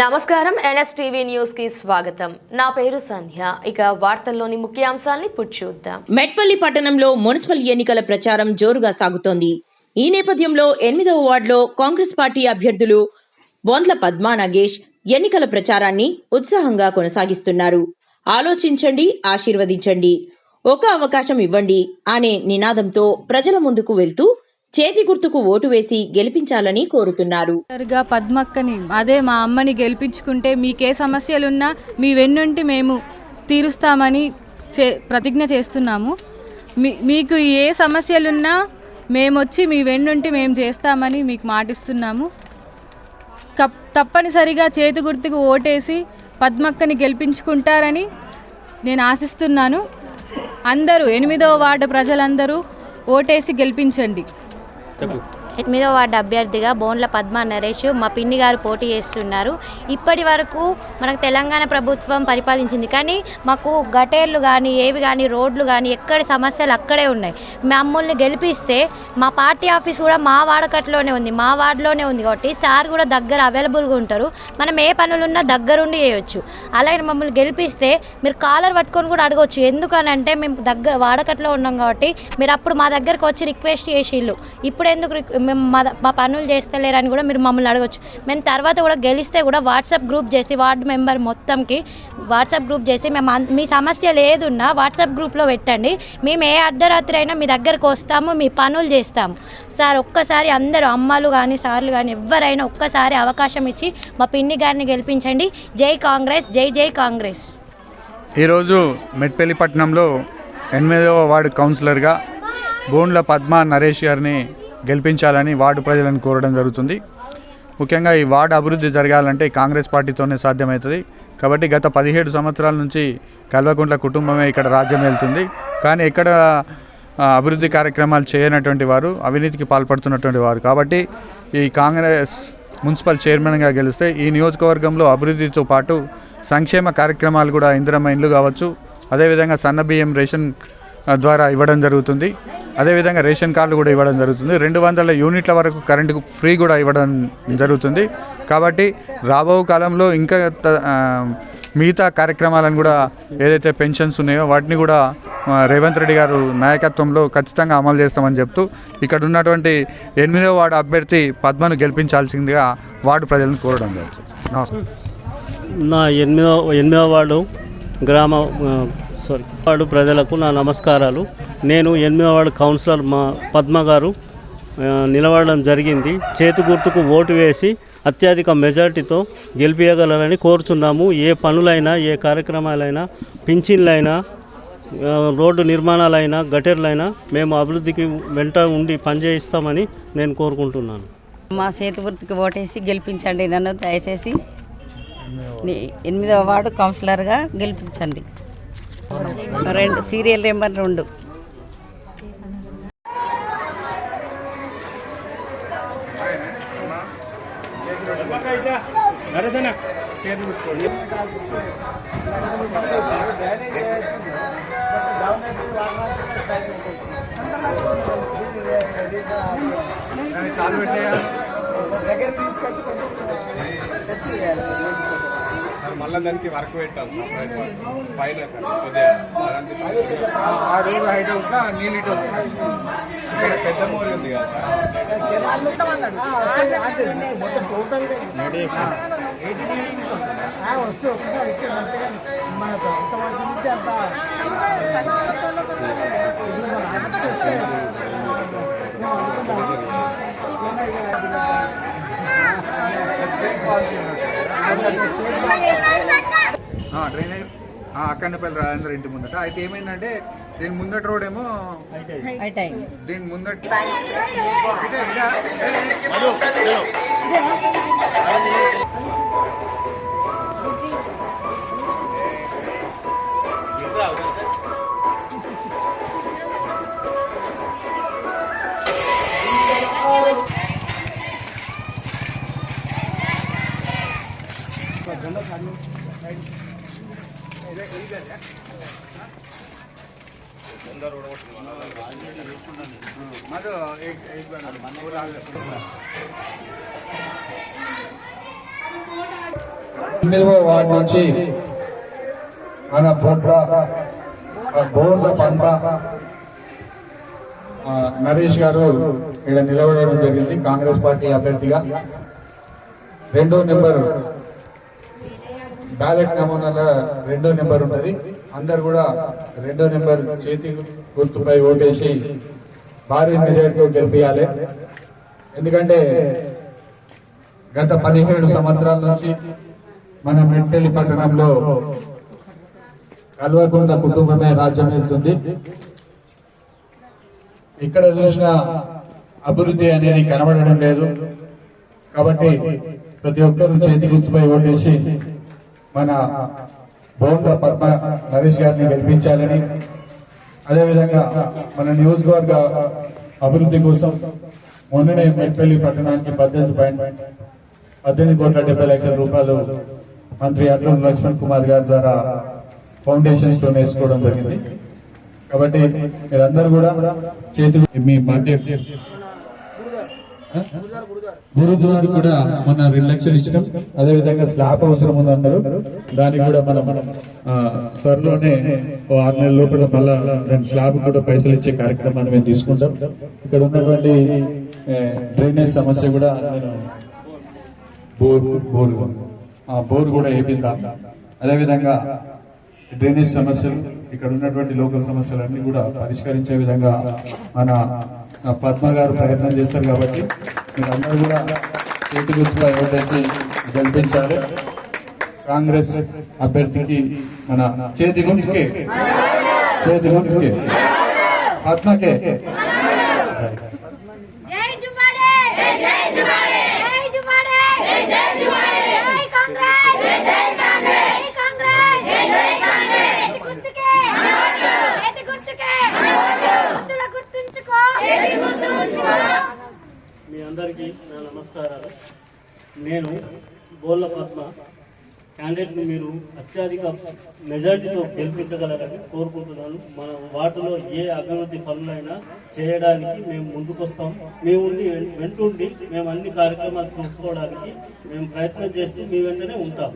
నమస్కారం. ఎన్ఎస్టీవీ న్యూస్కి స్వాగతం. నా పేరు సంధ్య. ఇక వార్తల్లోని ముఖ్యాంశాల్ని చూద్దాం. మెట్పల్లి పట్టణంలో మున్సిపల్ ఎన్నికల ప్రచారం జోరుగా సాగుతోంది. ఈ నేపథ్యంలో ఎనిమిదవ వార్డులో కాంగ్రెస్ పార్టీ అభ్యర్థులు బొంద్ల పద్మా నాగేష్ ఎన్నికల ప్రచారాన్ని ఉత్సాహంగా కొనసాగిస్తున్నారు. ఆలోచించండి ఆశీర్వదించండి. ఒక అవకాశం ఇవ్వండి అనే నినాదంతో ప్రజల ముందుకు వెళ్తూ చేతి గుర్తుకు ఓటు వేసి గెలిపించాలని కోరుతున్నారు. గా పద్మక్కని అదే మా అమ్మని గెలిపించుకుంటే మీకే సమస్యలున్నా మీ వెన్నుంటి మేము తీరుస్తామని చే ప్రతిజ్ఞ చేస్తున్నాము. మీ మీకు ఏ సమస్యలున్నా మేమొచ్చి మీ వెన్నుంటి మేము చేస్తామని మీకు మాటిస్తున్నాము. కప్ తప్పనిసరిగా చేతి గుర్తుకు ఓటేసి పద్మక్కని గెలిపించుకుంటారని నేను ఆశిస్తున్నాను. అందరూ ఎనిమిదవ వార్డు ప్రజలందరూ ఓటేసి గెలిపించండి. Thank you. ఎనిమిదో వార్డు అభ్యర్థిగా బోన్ల పద్మ నరేష్ మా పిన్ని గారు పోటీ చేస్తున్నారు. ఇప్పటి వరకు మనకు తెలంగాణ ప్రభుత్వం పరిపాలించింది. కానీ మాకు గటేర్లు కానీ ఏవి కానీ రోడ్లు కానీ ఎక్కడ సమస్యలు అక్కడే ఉన్నాయి. మమ్మల్ని గెలిపిస్తే మా పార్టీ ఆఫీస్ కూడా మా వాడకట్లోనే ఉంది. మా వార్డులోనే ఉంది కాబట్టి సార్ కూడా దగ్గర అవైలబుల్గా ఉంటారు. మనం ఏ పనులున్నా దగ్గరుండి చేయొచ్చు. అలాగే మమ్మల్ని గెలిపిస్తే మీరు కాలర్ పట్టుకొని కూడా అడగవచ్చు ఎందుకనంటే మేము దగ్గర వాడకట్లో ఉన్నాం కాబట్టి మీరు అప్పుడు మా దగ్గరకు వచ్చి రిక్వెస్ట్ చేసిళ్ళు. ఇప్పుడు ఎందుకు మేము మా మా పనులు చేస్తలేరని కూడా మీరు మమ్మల్ని అడగవచ్చు మేము తర్వాత కూడా గెలిస్తే కూడా వాట్సాప్ గ్రూప్ చేసి వార్డు మెంబర్ మొత్తంకి వాట్సాప్ గ్రూప్ చేసి మేము మీ సమస్య లేదున్నా వాట్సాప్ గ్రూప్లో పెట్టండి. మేము ఏ అర్ధరాత్రి అయినా మీ దగ్గరకు వస్తాము మీ పనులు చేస్తాము. సార్ ఒక్కసారి అందరూ అమ్మలు కానీ సార్లు కానీ ఎవరైనా ఒక్కసారి అవకాశం ఇచ్చి మా పిన్ని గారిని గెలిపించండి. జై కాంగ్రెస్ జై జై కాంగ్రెస్. ఈరోజు మెట్పల్లిపట్నంలో ఎనిమిదవ వార్డు కౌన్సిలర్గా బోన్ల పద్మ నరేష్ గారిని గెలిపించాలని వార్డు ప్రజలను కోరడం జరుగుతుంది. ముఖ్యంగా ఈ వార్డు అభివృద్ధి జరగాలంటే కాంగ్రెస్ పార్టీతోనే సాధ్యమవుతుంది. కాబట్టి గత పదిహేడు సంవత్సరాల నుంచి కల్వకుంట్ల కుటుంబమే ఇక్కడ రాజ్యం వెళ్తుంది. కానీ ఇక్కడ అభివృద్ధి కార్యక్రమాలు చేయనటువంటి వారు అవినీతికి పాల్పడుతున్నటువంటి వారు. కాబట్టి ఈ కాంగ్రెస్ మున్సిపల్ చైర్మన్గా గెలిస్తే ఈ నియోజకవర్గంలో అభివృద్ధితో పాటు సంక్షేమ కార్యక్రమాలు కూడా ఇందిరమ్మ ఇండ్లు కావచ్చు. అదేవిధంగా సన్నబియ్యం రేషన్ ద్వారా ఇవ్వడం జరుగుతుంది. అదేవిధంగా రేషన్ కార్డులు కూడా ఇవ్వడం జరుగుతుంది. రెండు వందల యూనిట్ల వరకు కరెంటు ఫ్రీ కూడా ఇవ్వడం జరుగుతుంది. కాబట్టి రాబో కాలంలో ఇంకా మిగతా కార్యక్రమాలను కూడా ఏదైతే పెన్షన్స్ ఉన్నాయో వాటిని కూడా రేవంత్ రెడ్డి గారు నాయకత్వంలో ఖచ్చితంగా అమలు చేస్తామని చెప్తూ ఇక్కడ ఉన్నటువంటి ఎనిమిదవ వార్డు అభ్యర్థి పద్మను గెలిపించాల్సిందిగా వార్డు ప్రజలను కోరడం జరుగుతుంది. నమస్కారం. నా ఎనిమిదవ ఎనిమిదవ వార్డు గ్రామ సారీ వార్డు ప్రజలకు నా నమస్కారాలు. నేను ఎనిమిదవ వార్డు కౌన్సిలర్ మా పద్మ గారు నిలబడడం జరిగింది. చేతి గుర్తుకు ఓటు వేసి అత్యధిక మెజార్టీతో గెలిపించగలరని కోరుచున్నాము. ఏ పనులైనా ఏ కార్యక్రమాలైనా పింఛన్లైనా రోడ్డు నిర్మాణాలైనా గటర్లైనా మేము అభివృద్ధికి వెంట ఉండి పనిచేయిస్తామని నేను కోరుకుంటున్నాను. మా చేతి గుర్తుకు ఓటేసి గెలిపించండి నన్ను దయచేసి. ఎనిమిదవ వార్డు కౌన్సిలర్గా గెలిపించండి. రెండు సీరియల్ నెంబర్ రెండు. సార్ మళ్ళీ దానికి వర్క్ పెట్టాం సపరేట్ వర్క్ పైన కొద్దిగా అదంతా ఆడు హైట్ అవుట్లా నీళ్ళు ఇటు వస్తుంది ఇక్కడ పెద్ద మోరి ఉంది కదా సార్ డ్రైనేజ్ అక్కన్నపల్లి రాజేంద్ర ఇంటి ముందట. అయితే ఏమైందంటే దీని ముందట రోడ్ ఏమో దీని ముందట ఎనిమిదవ వార్డు నుంచి మన బొడ్ల బోర్ల పంప నరేష్ గారు ఇక్కడ నిలబడడం జరిగింది కాంగ్రెస్ పార్టీ అభ్యర్థిగా. రెండో నెంబర్ బ్యాలెట్ నమూనాల రెండో నెంబర్ ఉంటుంది. అందరు కూడా రెండో నెంబర్ చేతి గుర్తుపై ఓటేసి భారీ మెజార్టీతో గెలిపించాలి ఎందుకంటే గత పదిహేడు సంవత్సరాల నుంచి మన మెట్టెల్లి పట్టణంలో కల్వకుంట కుటుంబమే రాజ్యం వెళ్తుంది. ఇక్కడ చూసిన అభివృద్ధి అనేది కనబడడం లేదు. కాబట్టి ప్రతి ఒక్కరూ చేతి గుర్తుపై ఓటేసి మన బోండ పద్మ నరేష్ గారిని గెలిపించాలని అదేవిధంగా మన నియోజకవర్గ అభివృద్ధి కోసం మొన్ననే మెట్పల్లి పట్టణానికి పద్దెనిమిది పాయింట్ పద్దెనిమిది కోట్ల డెబ్బై లక్షల రూపాయలు మంత్రి అడ్లూరు లక్ష్మణ్ కుమార్ గారి ద్వారా ఫౌండేషన్ స్టోన్ వేసుకోవడం జరిగింది. కాబట్టి మీరందరూ కూడా చేతి మీ బాధ్యత గురుద్వార్ కూడా మన రిలక్షన్ ఇచ్చినాం. అదే విధంగా స్లాబ్ అవసరం ఉంది అన్నారు దానికి కూడా మనం త్వరలోనే ఆరు నెలల లోపల మళ్ళా దాని స్లాబ్ కూడా పైసలు ఇచ్చే కార్యక్రమాన్ని మేము తీసుకుంటాం. ఇక్కడ ఉన్నటువంటి డ్రైనేజ్ సమస్య కూడా బోర్ బోర్ ఆ బోర్ కూడా వేపిద్దాం అదేవిధంగా డ్రైనేజ్ సమస్యలు ఇక్కడ ఉన్నటువంటి లోకల్ సమస్యలన్నీ కూడా పరిష్కరించే విధంగా మన పద్మ గారు ప్రయత్నం చేస్తారు కాబట్టి మీరందరూ కూడా చేతి గుర్తుగా ఓటేసి గెలిపించాలి కాంగ్రెస్ అభ్యర్థికి మన చేతి గుంటుకి చేతి గుంటుకి పద్మకే జై జుమాడే జై జుమాడే జై జుమాడే జై జుమాడే జై కాంగ్రెస్ జై కాంగ్రెస్ జై కాంగ్రెస్ జై కాంగ్రెస్ గుర్తుకే ఏది గుర్తుకే గుర్తుల గుర్తుంచుకో ఏది గుర్తుంచుకో మీ అందరికీ నా నమస్కారాలు నేను బోళ్ళ పద్మ క్యాండిడేట్ని మీరు అత్యధిక మెజార్టీతో గెలిపించగలరని కోరుకుంటున్నాను. మన వాటిలో ఏ అభివృద్ధి పనులైనా చేయడానికి మేము ముందుకొస్తాం. మేము ఉండి వెంటుండి మేము అన్ని కార్యక్రమాలు చూసుకోవడానికి మేము ప్రయత్నం చేస్తూ మీ వెంటనే ఉంటాం.